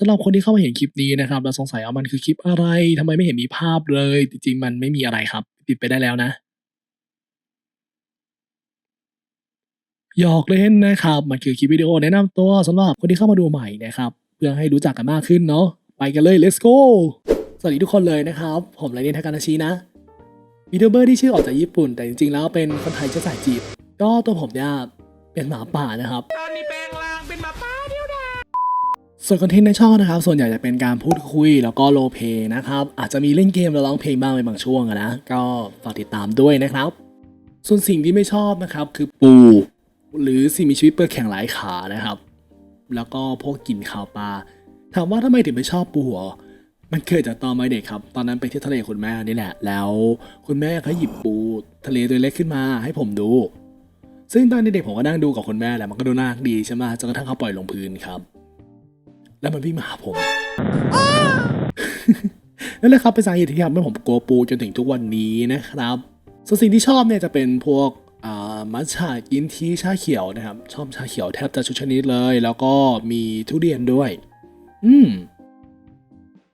สำหรับคนที่เข้ามาเห็นคลิปนี้นะครับแล้วสงสัยว่ามันคือคลิปอะไรทำไมไม่เห็นมีภาพเลย จริงๆ มันไม่มีอะไรครับ ปิดไปได้แล้วนะหยอกเล่นนะครับ มันคือคลิปวิดีโอแนะนำตัวสำหรับคนที่เข้ามาดูใหม่นะครับเพื่อให้รู้จักกันมากขึ้นเนาะไปกันเลย let's go สวัสดีทุกคนเลยนะครับ ผมไรเนียนทากานาชินะวีดีโอเบอร์ที่ชื่อออกจากญี่ปุ่น แต่จริงๆแล้วเป็นคนไทยเชื้อสายจีบก็ตัวผมเนี่ยเป็นหมาป่านะครับตอนนี้แปลงร่างเป็นหมาป้า ส่วนคอนเทนต์ในช่องนะครับส่วนใหญ่จะเป็นการพูดคุยแล้วก็โลเพลย์นะครับอาจจะมีเล่นเกมแล้วร้องเพลงบ้างในบางช่วงนะก็ฝากติดตามด้วยนะครับ ส่วนสิ่งที่ไม่ชอบนะครับคือปู หรือสิ่งมีชีวิตเปลือกแข็งหลายขานะครับ แล้วก็พวกกลิ่นข่าวปลาถามว่าทำไมถึงไม่ชอบปูหรอมันเกิดจากตอนวัยเด็กครับ ตอนนั้นไปที่ทะเลคุณแม่นี่แหละ แล้วคุณแม่เขาหยิบปูทะเลตัวเล็กขึ้นมาให้ผมดู ซึ่งตอนเด็กผมก็นั่งดูกับคุณแม่แหละมันก็ดูน่ารักดีใช่ไหมจนกระทั่งเขาปล่อยลงพื้นครับ แล้วมันวิ่งมาหาผมนั่นแหละครับเป็นสาเหตุที่ทำให้ผมกลัวปูจนถึงทุกวันนี้นะครับส่วนสิ่งที่ชอบเนี่ยจะเป็นพวกมัทฉะกินทีชาเขียวนะครับ ชอบชาเขียวแทบจะทุกชนิดเลย แล้วก็มีทุเรียนด้วย อืม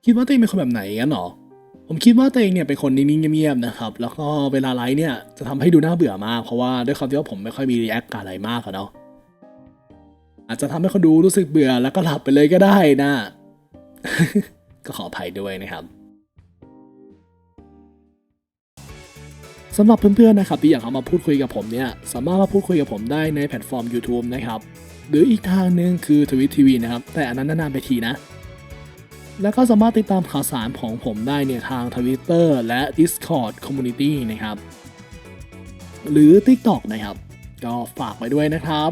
คิดว่าตัวเองเป็นคนแบบไหนกันหรอผมคิดว่าตัวเองเนี่ยเป็นคนนิ่งๆเงียบๆนะครับ แล้วก็เวลาไลฟ์เนี่ยจะทำให้ดูน่าเบื่อมาก เพราะว่าด้วยความที่ว่าผมไม่ค่อยมีรีแอคกับอะไรมากอะเนาะ อาจจะทำให้คนดูรู้สึกเบื่อแล้วก็หลับไปเลยก็ได้นะ ก็ขออภัยด้วยนะครับสำหรับเพื่อนๆนะครับที่อยากเข้ามาพูดคุยกับผมเนี่ยสามารถมาพูดคุยกับผมได้ในแพลตฟอร์ม YouTube นะครับ หรืออีกทางหนึ่งคือทวิตทีวีนะครับ แต่อันนั้นนานๆไปทีนะ แล้วก็สามารถติดตามข่าวสารของผมได้เนี่ยทาง Twitter และ Discord Community นะครับ หรือ TikTok นะครับ ก็ฝากไว้ด้วยนะครับ